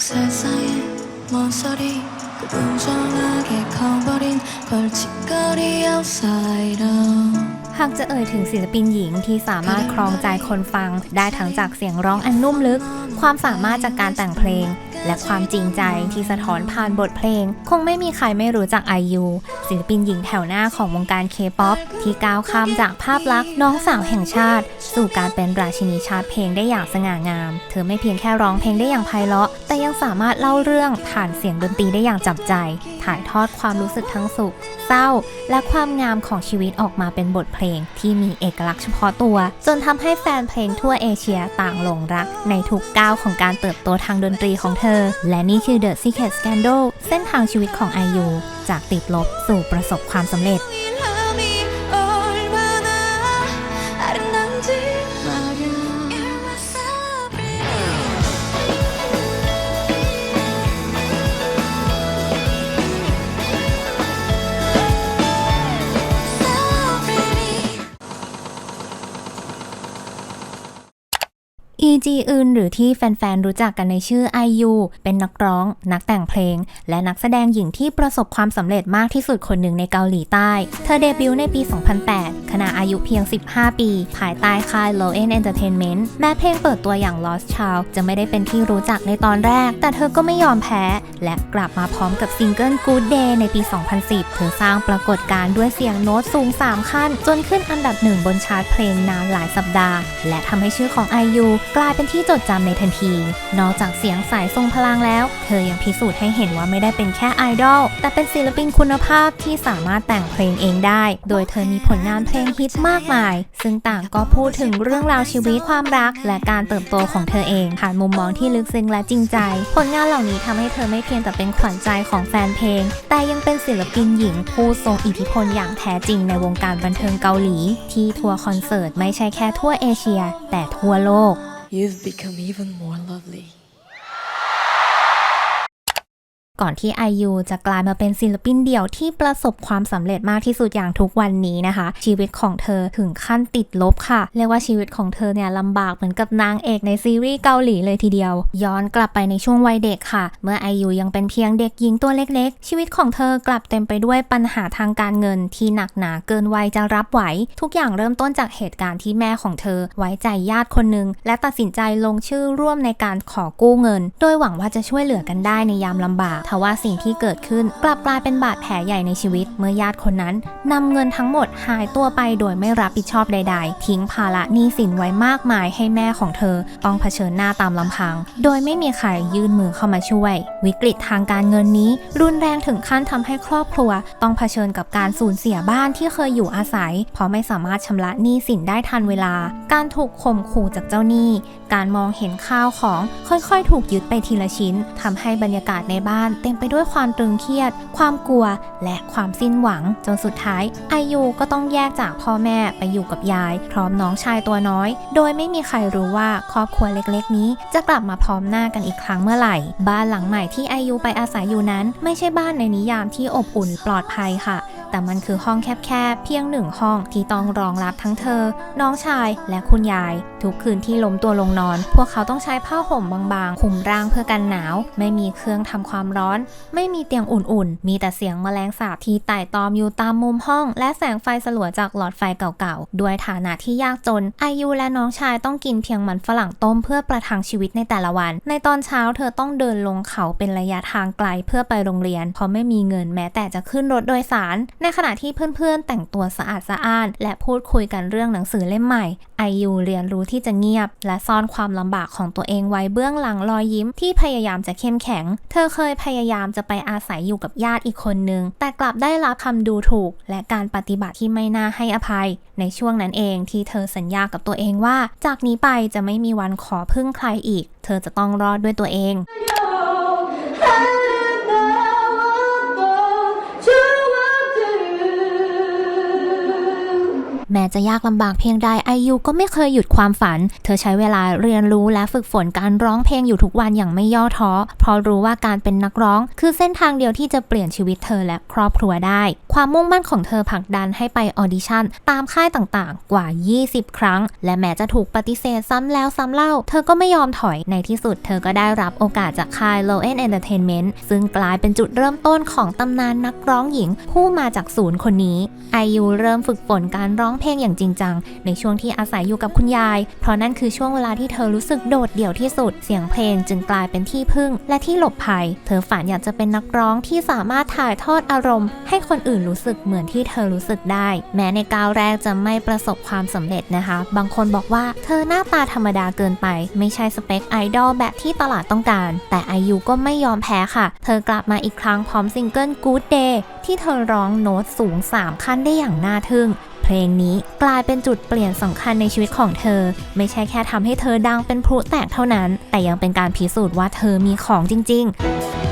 세상에 먼 소리 그 운전하게 커버린 걸칫거리 outsider หากจะเอ่ยถึงศิลปินหญิงที่สามารถครองใจคนฟัง ได้ทั้งจากเสียงร้องอันนุ่มลึก ความสามารถจากการแต่งเพลง และความจริงใจที่สะท้อนผ่านบทเพลง คงไม่มีใครไม่รู้จัก IU ศิลปินหญิงแถวหน้าของวงการ K-POP ที่ก้าวข้ามจากภาพลักษณ์น้องสาวแห่งชาติ สู่การเป็นราชินีชาติเพลงได้อย่างสง่างาม เธอไม่เพียงแค่ร้องเพลงได้อย่างไพเราะ แต่ยังสามารถเล่าเรื่องผ่านเสียงดนตรีได้อย่างจับใจ ถ่ายทอดความรู้สึกทั้งสุข เศร้า และความงามของชีวิตออกมาเป็นบทเพลง ที่มีเอกลักษณ์เฉพาะตัว จนทำให้แฟนเพลงทั่วเอเชียต่างหลงรัก ในทุกก้าวของการเติบโตทางดนตรีของเธอและนี่คือ The Secret Scandal เส้นทางชีวิตของไอยูจากติดลบสู่ประสบความสำเร็จ จีอึนหรือที่แฟนๆ รู้จักกันในชื่อ IU เป็นนักร้อง นักแต่งเพลง และนักแสดงหญิงที่ประสบความสำเร็จมากที่สุดคนหนึ่งในเกาหลีใต้ เธอเดบิวต์ในปี 2008 ขณะอายุเพียง 15 ปี ภายใต้ค่าย Low End Entertainment แม้เพลงเปิดตัวอย่าง Lost Child จะไม่ได้เป็นที่รู้จักในตอนแรก แต่เธอก็ไม่ยอมแพ้ และกลับมาพร้อมกับซิงเกิล Good Day ในปี 2010 เธอสร้างปรากฏการณ์ด้วยเสียงโน้ตสูง 3 ขั้น จนขึ้นอันดับหนึ่งบนชาร์ตเพลงนานหลายสัปดาห์ และทำให้ชื่อของ IU กลายเป็นที่จดจำในทันที นอกจากเสียงสายทรงพลังแล้ว เธอยังพิสูจน์ให้เห็นว่าไม่ได้เป็นแค่ไอดอล แต่เป็นศิลปินคุณภาพที่สามารถแต่งเพลงเองได้ โดยเธอมีผลงานเพลงฮิตมากมาย ซึ่งต่างก็พูดถึงเรื่องราวชีวิตความรัก และการเติบโตของเธอเอง ผ่านมุมมองที่ลึกซึ้งและจริงใจ ผลงานเหล่านี้ทำให้เธอไม่เพียงแต่เป็นขวัญใจของแฟนเพลง แต่ยังเป็นศิลปินหญิงผู้ทรงอิทธิพลอย่างแท้จริงในวงการบันเทิงเกาหลี ที่ทัวร์คอนเสิร์ตไม่ใช่แค่ทั่วเอเชีย แต่ทั่วโลก You've become even more lovely ก่อนที่ IU จะกลายมาเป็นศิลปินเดี่ยวที่ประสบความสำเร็จมากที่สุดอย่างทุกวันนี้นะคะ ชีวิตของเธอถึงขั้นติดลบค่ะ เรียกว่าชีวิตของเธอเนี่ยลำบากเหมือนกับนางเอกในซีรีส์เกาหลีเลยทีเดียว ย้อนกลับไปในช่วงวัยเด็กค่ะ เมื่อ IU ยังเป็นเพียงเด็กหญิงตัวเล็กๆ ชีวิตของเธอกลับเต็มไปด้วยปัญหาทางการเงินที่หนักหนาเกินวัยจะรับไหว ทุกอย่างเริ่มต้นจากเหตุการณ์ที่แม่ของเธอ ไว้ใจญาติคนหนึ่งและตัดสินใจลงชื่อร่วมในการขอกู้เงิน โดยหวังว่าจะช่วยเหลือกันได้ในยามลำบากทว่าสิ่งที่เกิดขึ้นกลับกลายเป็นบาดแผลใหญ่ในชีวิต เมื่อญาติคนนั้นนำเงินทั้งหมดหายตัวไปโดยไม่รับผิดชอบใด ๆ ทิ้งภาระหนี้สินไว้มากมายให้แม่ของเธอ ต้องเผชิญหน้าตามลำพัง โดยไม่มีใครยื่นมือเข้ามาช่วย วิกฤตทางการเงินนี้ รุนแรงถึงขั้นทำให้ครอบครัว ต้องเผชิญกับการสูญเสียบ้านที่เคยอยู่อาศัย เพราะไม่สามารถชำระหนี้สินได้ทันเวลา การถูกข่มขู่จากเจ้าหนี้ การมองเห็นข้าวของค่อยๆ ถูกยึดไปทีละชิ้นทำให้บรรยากาศในบ้านเต็มไปด้วยความตรึงเครียด ความกลัว และความสิ้นหวัง จนสุดท้ายอายุก็ต้องแยกจากพ่อแม่ไปอยู่กับยาย พร้อมน้องชายตัวน้อย โดยไม่มีใครรู้ว่าครอบครัวเล็กๆ นี้ จะกลับมาพร้อมหน้ากันอีกครั้งเมื่อไหร่ บ้านหลังใหม่ที่อายุไปอาศัยอยู่นั้น ไม่ใช่บ้านในนิยามที่อบอุ่นปลอดภัยค่ะ แต่มันคือห้องแคบๆเพียงหนึ่งห้องที่ต้องรองรับทั้งเธอ น้องชายและคุณยาย ทุกคืนที่ล้มตัวลงนอน พวกเขาต้องใช้ผ้าห่มบางๆคลุมร่างเพื่อกันหนาว ไม่มีเครื่องทำความร้อนไม่มีเตียงอุ่นๆ มีแต่เสียงแมลงสาบที่ไต่ตอมอยู่ตามมุมห้อง และแสงไฟสลัวจากหลอดไฟเก่าๆ ด้วยฐานะที่ยากจน อายุและน้องชายต้องกินเพียงมันฝรั่งต้มเพื่อประทังชีวิตในแต่ละวัน ในตอนเช้าเธอต้องเดินลงเขาเป็นระยะทางไกลเพื่อไปโรงเรียน เพราะไม่มีเงินแม้แต่จะขึ้นรถโดยสาร ในขณะที่เพื่อนๆแต่งตัวสะอาดสะอ้าน และพูดคุยกันเรื่องหนังสือเล่มใหม่ ไอยูเรียนรู้ที่จะเงียบ และซ่อนความลำบากของตัวเองไว้เบื้องหลังรอยยิ้มที่พยายามจะเข้มแข็ง เธอเคยพยายามจะไปอาศัยอยู่กับญาติอีกคนนึง แต่กลับได้รับคำดูถูก และการปฏิบัติที่ไม่น่าให้อภัย ในช่วงนั้นเองที่เธอสัญญากับตัวเองว่า จากนี้ไปจะไม่มีวันขอพึ่งใครอีก เธอจะต้องรอดด้วยตัวเอง แม้จะยากลำบากเพียงใดไอยูก็ไม่เคยหยุดความฝัน เธอใช้เวลาเรียนรู้และฝึกฝนการร้องเพลงอยู่ทุกวันอย่างไม่ย่อท้อ เพราะรู้ว่าการเป็นนักร้อง คือเส้นทางเดียวที่จะเปลี่ยนชีวิตเธอและครอบครัวได้ ความมุ่งมั่นของเธอผลักดันให้ไปออดิชั่นตามค่ายต่างๆ กว่า 20 ครั้ง และแม้จะถูกปฏิเสธซ้ำแล้วซ้ำเล่า เธอก็ไม่ยอมถอยในที่สุดเธอก็ได้รับโอกาสจากค่าย Low End Entertainment ซึ่งกลายเป็นจุดเริ่มต้นของตำนานนักร้องหญิง ผู้มาจากศูนย์คนนี้ไอยูเริ่มฝึกฝนการร้องเพลงอย่างจริงจัง ในช่วงที่อาศัยอยู่กับคุณยาย เพราะนั่นคือช่วงเวลาที่เธอรู้สึกโดดเดี่ยวที่สุด เสียงเพลงจึงกลายเป็นที่พึ่ง และที่หลบภัย เธอฝันอยากจะเป็นนักร้องที่สามารถถ่ายทอดอารมณ์ ให้คนอื่นรู้สึกเหมือนที่เธอรู้สึกได้ แม้ในก้าวแรกจะไม่ประสบความสำเร็จนะคะ บางคนบอกว่าเธอหน้าตาธรรมดาเกินไป ไม่ใช่สเปคไอดอลแบบที่ตลาดต้องการ แต่ไอยูก็ไม่ยอมแพ้ค่ะ เธอกลับมาอีกครั้งพร้อมซิงเกิล Good Day ที่เธอร้องโน้ตสูง 3 ขั้นได้อย่างน่าทึ่ง เพลงนี้กลายเป็นจุดเปลี่ยนสำคัญในชีวิตของเธอ ไม่ใช่แค่ทำให้เธอดังเป็นพลุแตกเท่านั้น แต่ยังเป็นการพิสูจน์ว่าเธอมีของจริง ๆ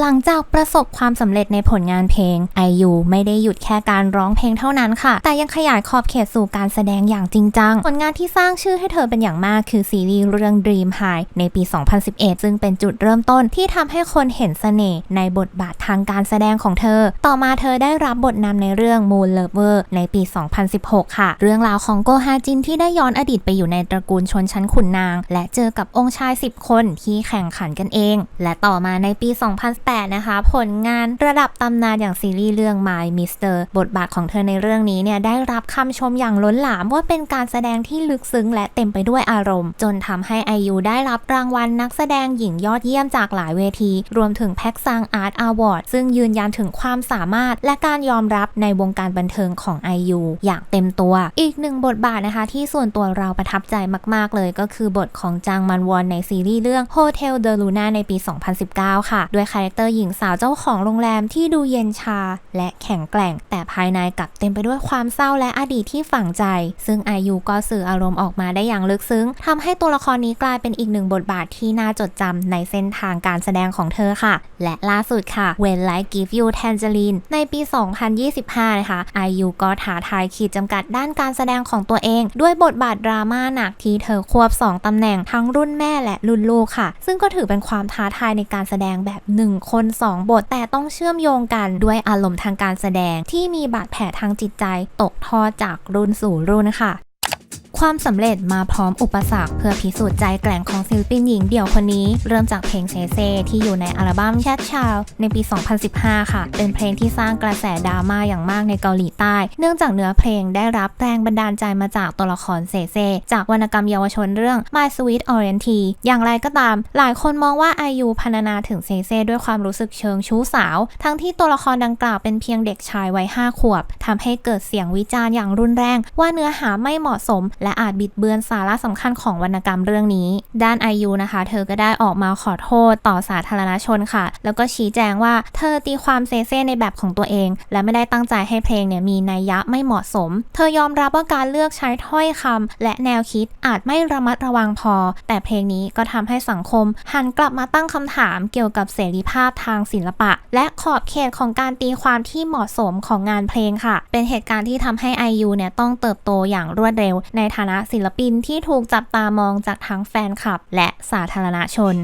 หลังจากประสบความสำเร็จในผลงานเพลง IU ไม่ได้หยุดแค่การร้องเพลงเท่านั้นค่ะ แต่ยังขยายขอบเขตสู่การแสดงอย่างจริงจัง ผลงานที่สร้างชื่อให้เธอเป็นอย่างมากคือซีรีส์เรื่อง Dream High ในปี 2011 ซึ่งเป็นจุดเริ่มต้นที่ทำให้คนเห็นเสน่ห์ในบทบาททางการแสดงของเธอ ต่อมาเธอได้รับบทนำในเรื่อง Moon Lover ในปี 2016 ค่ะ เรื่องราวของโกฮาจินที่ได้ย้อนอดีตไปอยู่ในตระกูลชนชั้นขุนนาง และเจอกับองค์ชาย 10 คนที่แข่งขันกันเอง และต่อมาในปี 2 2008 นะคะ ผลงานระดับตำนานอย่างซีรีส์เรื่อง My Mister บทบาทของเธอในเรื่องนี้เนี่ยได้รับคำชมอย่างล้นหลามว่าเป็นการแสดงที่ลึกซึ้งและเต็มไปด้วยอารมณ์ จนทำให้ไอยูได้รับรางวัลนักแสดงหญิงยอดเยี่ยมจากหลายเวที รวมถึงแพ็กซังอาร์ตอวอร์ดซึ่งยืนยันถึงความสามารถ และการยอมรับในวงการบันเทิงของ IU อย่างเต็มตัว อีกหนึ่งบทบาทนะคะ ที่ส่วนตัวเราประทับใจมาก ๆ เลยก็คือบทของจางมันวอนในซีรีส์เรื่อง Hotel de Luna ในปี 2019 ค่ะ ด้วยคาแรคเตอร์หญิงสาวเจ้าของโรงแรมที่ดูเย็นชา และแข็งแกร่ง แต่ภายในกลับเต็มไปด้วยความเศร้าและอดีตที่ฝังใจ ซึ่ง IU ก็สื่ออารมณ์ออกมาได้อย่างลึกซึ้งทำให้ตัวละครนี้กลายเป็นอีกหนึ่งบทบาทที่น่าจดจำในเส้นทางการแสดงของเธอค่ะ และล่าสุดค่ะ When Life Give You Tangerine ในปี 2025 นะคะ IU ก็ท้าทายขีดจำกัดด้านการแสดงของตัวเอง ด้วยบทบาทดราม่าหนักที่เธอควบ 2 ตำแหน่งทั้งรุ่นแม่และรุ่นลูกค่ะ ซึ่งก็ถือเป็นความท้าทายในการแสดงแบบหนึ่ง1 คน 2 บท แต่ต้องเชื่อมโยงกันด้วยอารมณ์ทางการแสดงที่มีบาดแผลทางจิตใจตกทอดจากรุ่นสู่รุ่นค่ะ ความสำเร็จมาพร้อมอุปสรรคเพื่อพิสูจน์ใจแกร่งของศิลปินหญิงเดี่ยวคนนี้ เริ่มจากเพลงเซเซที่อยู่ในอัลบั้ม Cat Child ในปี 2015 ค่ะ เป็นเพลงที่สร้างกระแสดราม่าอย่างมากในเกาหลีใต้ เนื่องจากเนื้อเพลงได้รับแรงบันดาลใจมาจากตัวละครเซเซจากวรรณกรรมเยาวชนเรื่อง My Sweet Orienty อย่างไรก็ตาม หลายคนมองว่าอยุพรรณนาถึงเซเซด้วยความรู้สึกเชิงชู้สาว ทั้งที่ตัวละครดังกล่าวเป็นเพียงเด็กชายวัย5ขวบทำให้เกิดเสียงวิจารณ์อย่างรุนแรง ว่าเนื้อหาไม่เหมาะสมและอาจบิดเบือนสาระสำคัญของวรรณกรรมเรื่องนี้ ด้านไอยูนะคะ เธอก็ได้ออกมาขอโทษต่อสาธารณชนค่ะ แล้วก็ชี้แจงว่าเธอตีความเซเซ่ในแบบของตัวเอง และไม่ได้ตั้งใจให้เพลงเนี่ยมีนัยยะไม่เหมาะสม เธอยอมรับว่าการเลือกใช้ถ้อยคำและแนวคิดอาจไม่ระมัดระวังพอ แต่เพลงนี้ก็ทำให้สังคม หันกลับมาตั้งคำถามเกี่ยวกับเสรีภาพทางศิลปะ และขอบเขตของการตีความที่เหมาะสมของงานเพลงค่ะ เป็นเหตุการณ์ที่ทำให้ IU เนี่ยต้องเติบโตอย่างรวดเร็วในฐานะศิลปินที่ถูกจับตามองจากทั้งแฟนคลับ และสาธารณชน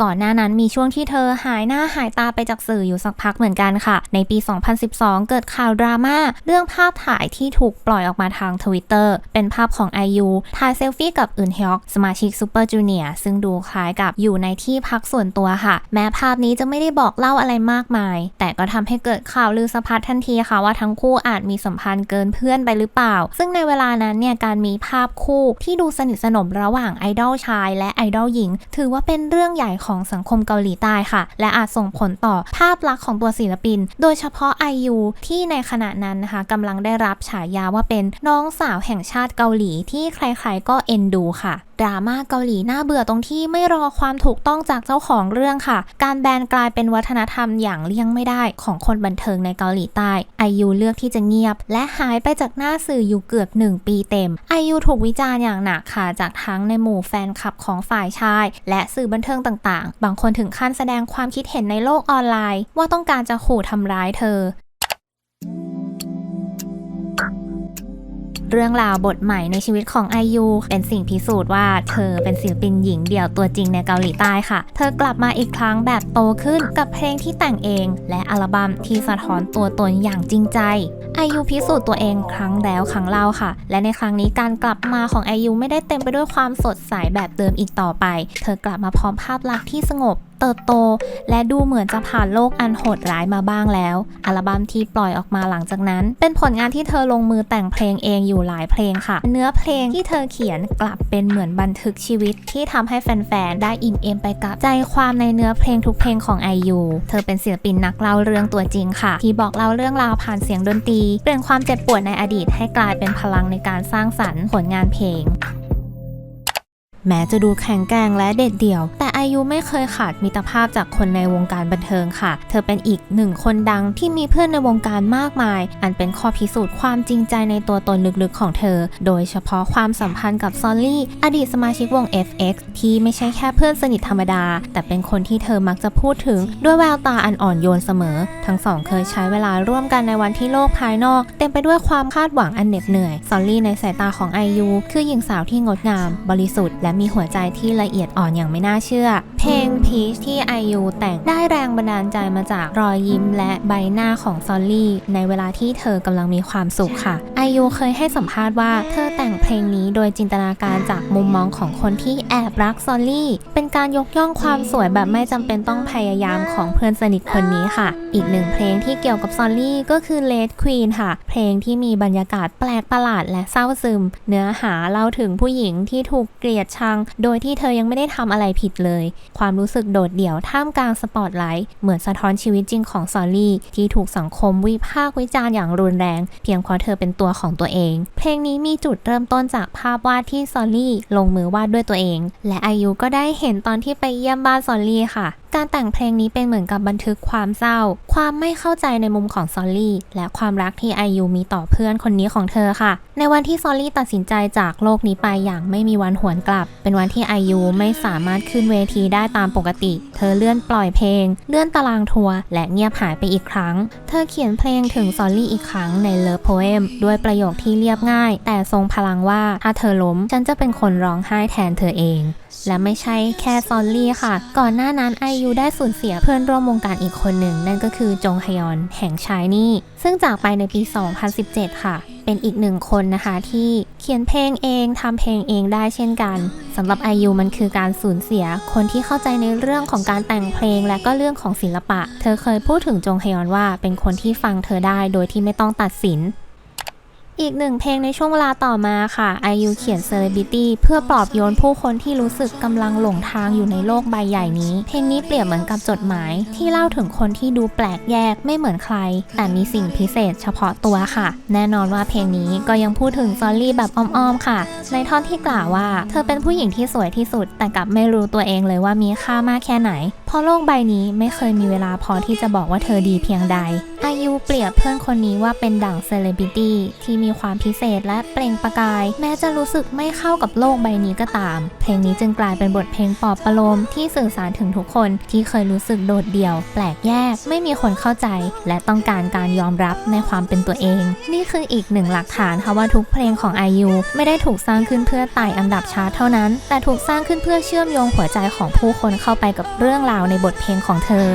ก่อนหน้านั้นมีช่วงที่เธอหายหน้าหายตาไปจากสื่ออยู่สักพักเหมือนกันค่ะ ในปี 2012 เกิดข่าวดราม่าเรื่องภาพถ่ายที่ถูกปล่อยออกมาทาง Twitter เป็นภาพของ IU ถ่ายเซลฟี่กับอึนฮยอกสมาชิกซูเปอร์จูเนียร์ซึ่งดูคล้ายกับอยู่ในที่พักส่วนตัวค่ะ แม้ภาพนี้จะไม่ได้บอกเล่าอะไรมากมาย แต่ก็ทำให้เกิดข่าวลือสะพัดทันทีค่ะว่าทั้งคู่อาจมีสัมพันธ์เกินเพื่อนไปหรือเปล่า ซึ่งในเวลานั้นเนี่ยการมีภาพคู่ที่ดูสนิทสนมระหว่างไอดอลชาย และไอดอลหญิง ถือว่าเป็นเรื่องใหญ่ของสังคมเกาหลีใต้ค่ะ และอาจส่งผลต่อภาพลักษณ์ของตัวศิลปิน โดยเฉพาะ IU ที่ในขณะนั้นนะคะกำลังได้รับฉายาว่าเป็นน้องสาวแห่งชาติเกาหลีที่ใครๆก็เอ็นดูค่ะ ดราม่าเกาหลีน่าเบื่อตรงที่ไม่รอความถูกต้องจากเจ้าของเรื่องค่ะ การแบนกลายเป็นวัฒนธรรมอย่างเลี่ยงไม่ได้ของคนบันเทิงในเกาหลีใต้ไอยูเลือกที่จะเงียบ และหายไปจากหน้าสื่ออยู่เกือบ 1 ปีเต็มไอยูถูกวิจารณ์อย่างหนักค่ะจากทั้งในหมู่แฟนคลับของฝ่ายชาย และสื่อบันเทิงต่างๆ บางคนถึงขั้นแสดงความคิดเห็นในโลกออนไลน์ ว่าต้องการจะขู่ทำร้ายเธอ เรื่องราวบทใหม่ในชีวิตของไอยูเป็นสิ่งพิสูจน์ว่าเธอเป็นศิลปินหญิงเดี่ยวตัวจริงในเกาหลีใต้ค่ะ เธอกลับมาอีกครั้งแบบโตขึ้นกับเพลงที่แต่งเอง และอัลบั้มที่สะท้อนตัวตนอย่างจริงใจไอยูพิสูจน์ตัวเองครั้งแล้วครั้งเล่าค่ะ และในครั้งนี้การกลับมาของไอยูไม่ได้เต็มไปด้วยความสดใสแบบเดิมอีกต่อไป เธอกลับมาพร้อมภาพลักษณ์ที่สงบ เติบโต และดูเหมือนจะผ่านโลกอันโหดร้ายมาบ้างแล้ว อัลบั้มที่ปล่อยออกมาหลังจากนั้น เป็นผลงานที่เธอลงมือแต่งเพลงเองอยู่หลายเพลงค่ะ เนื้อเพลงที่เธอเขียนกลับเป็นเหมือนบันทึกชีวิตที่ทำให้แฟนๆได้อิ่มเอมไปกับใจความในเนื้อเพลงทุกเพลงของ IU เธอเป็นศิลปินนักเล่าเรื่องตัวจริงค่ะ ที่บอกเล่าเรื่องราวผ่านเสียงดนตรี เปลี่ยนความเจ็บปวดในอดีตให้กลายเป็นพลังในการสร้างสรรค์ผลงานเพลง แม้จะดูแข็งแกร่งและเด็ดเดี่ยว แต่อายุไม่เคยขาดมิตรภาพจากคนในวงการบันเทิงค่ะ เธอเป็นอีกหนึ่งคนดังที่มีเพื่อนในวงการมากมาย อันเป็นข้อพิสูจน์ความจริงใจในตัวตนลึกๆของเธอ โดยเฉพาะความสัมพันธ์กับซอลลี่ อดีตสมาชิกวง FX ที่ไม่ใช่แค่เพื่อนสนิทธรรมดา แต่เป็นคนที่เธอมักจะพูดถึง ด้วยแววตาอันอ่อนโยนเสมอ ทั้งสองเคยใช้เวลาร่วมกันในวันที่โลกภายนอก เต็มไปด้วยความคาดหวังอันเหน็ดเหนื่อย ซอลลี่ในสายตาของไอยูคือหญิงสาวที่งดงาม บริสุทธิ์และมีหัวใจที่ละเอียดอ่อนอย่างไม่น่าเชื่อ เพลง Peach ที่ไอยูแต่งได้แรงบันดาลใจมาจากรอยยิ้มและใบหน้าของซอลลี่ ในเวลาที่เธอกำลังมีความสุขค่ะไอยูเคยให้สัมภาษณ์ว่าเธอแต่งเพลงนี้โดยจินตนาการจากมุมมองของคนที่แอบรักซอลลี่ เป็นการยกย่องความสวยแบบไม่จำเป็นต้องพยายามของเพื่อนสนิทคนนี้ค่ะ อีกหนึ่งเพลงที่เกี่ยวกับซอลลี่ก็คือ Led Queen ค่ะ เพลงที่มีบรรยากาศแปลกประหลาดและเศร้าซึม เนื้อหาเล่าถึงผู้หญิงที่ถูกเกลียดชัง โดยที่เธอยังไม่ได้ทำอะไรผิดเลย ความรู้สึกโดดเดี่ยวท่ามกลางสปอตไลท์เหมือนสะท้อนชีวิตจริงของซอลลี่ ที่ถูกสังคมวิพากษ์วิจารณ์อย่างรุนแรง เพียงเพราะเธอเป็นตัวของตัวเอง เพลงนี้มีจุดเริ่มต้นจากภาพวาดที่ซอลลี่ลงมือวาดด้วยตัวเอง และอายุก็ได้เห็นตอนที่ไปเยี่ยมบ้านซอลลี่ค่ะ การแต่งเพลงนี้เป็นเหมือนกับบันทึกความเศร้า ความไม่เข้าใจในมุมของซอลลี่ และความรักที่ไอยูมีต่อเพื่อนคนนี้ของเธอค่ะ ในวันที่ซอลลี่ตัดสินใจจากโลกนี้ไปอย่างไม่มีวันหวนกลับเป็นวันที่ไอยูไม่สามารถขึ้นเวทีได้ตามปกติ เธอเลื่อนปล่อยเพลง เลื่อนตารางทัวร์และเงียบหายไปอีกครั้ง เธอเขียนเพลงถึงซอลลี่อีกครั้งในเลิฟโพเอมด้วยประโยคที่เรียบง่าย แต่ทรงพลังว่าถ้าเธอล้มฉันจะเป็นคนร้องไห้แทนเธอเอง และไม่ใช่แค่ซอลลี่ค่ะ ก่อนหน้านั้นไอยูได้สูญเสียเพื่อนร่วมวงการอีกคนหนึ่งนั่นก็คือจงฮยอนแห่งชายนี่ซึ่งจากไปในปี 2017 ค่ะ เป็นอีกหนึ่งคนนะคะที่เขียนเพลงเองทำเพลงเองได้เช่นกันสำหรับไอยูมันคือการสูญเสีย คนที่เข้าใจในเรื่องของการแต่งเพลงและก็เรื่องของศิลปะ เธอเคยพูดถึงจงฮยอนว่าเป็นคนที่ฟังเธอได้โดยที่ไม่ต้องตัดสิน อีกหนึ่งเพลงในช่วงเวลาต่อมาค่ะ IU เขียน Celebrity เพื่อปลอบโยนผู้คนที่รู้สึกกำลังหลงทางอยู่ในโลกใบใหญ่นี้ เพลงนี้เปรียบเหมือนกับจดหมาย ที่เล่าถึงคนที่ดูแปลกแยกไม่เหมือนใคร แต่มีสิ่งพิเศษเฉพาะตัวค่ะ แน่นอนว่าเพลงนี้ก็ยังพูดถึงซอลลี่แบบอ้อมๆค่ะ ในท่อนที่กล่าวว่า เธอเป็นผู้หญิงที่สวยที่สุด แต่กลับไม่รู้ตัวเองเลยว่ามีค่ามากแค่ไหน เพราะโลกใบนี้ไม่เคยมีเวลาพอที่จะบอกว่าเธอดีเพียงใด อายุเปรียบเพื่อนคนนี้ว่าเป็นดั่งเซเลบริตี้ที่มีความพิเศษและเปล่งประกาย แม้จะรู้สึกไม่เข้ากับโลกใบนี้ก็ตาม เพลงนี้จึงกลายเป็นบทเพลงปลอบประโลมที่สื่อสารถึงทุกคนที่เคยรู้สึกโดดเดี่ยว แปลกแยก ไม่มีคนเข้าใจ และต้องการการยอมรับในความเป็นตัวเอง นี่คืออีกหนึ่งหลักฐานค่ะว่าทุกเพลงของ IU ไม่ได้ถูกสร้างขึ้นเพื่อไต่อันดับชาร์ตเท่านั้น แต่ถูกสร้างขึ้นเพื่อเชื่อมโยงหัวใจของผู้คนเข้าไปกับเรื่องราวในบทเพลงของเธอ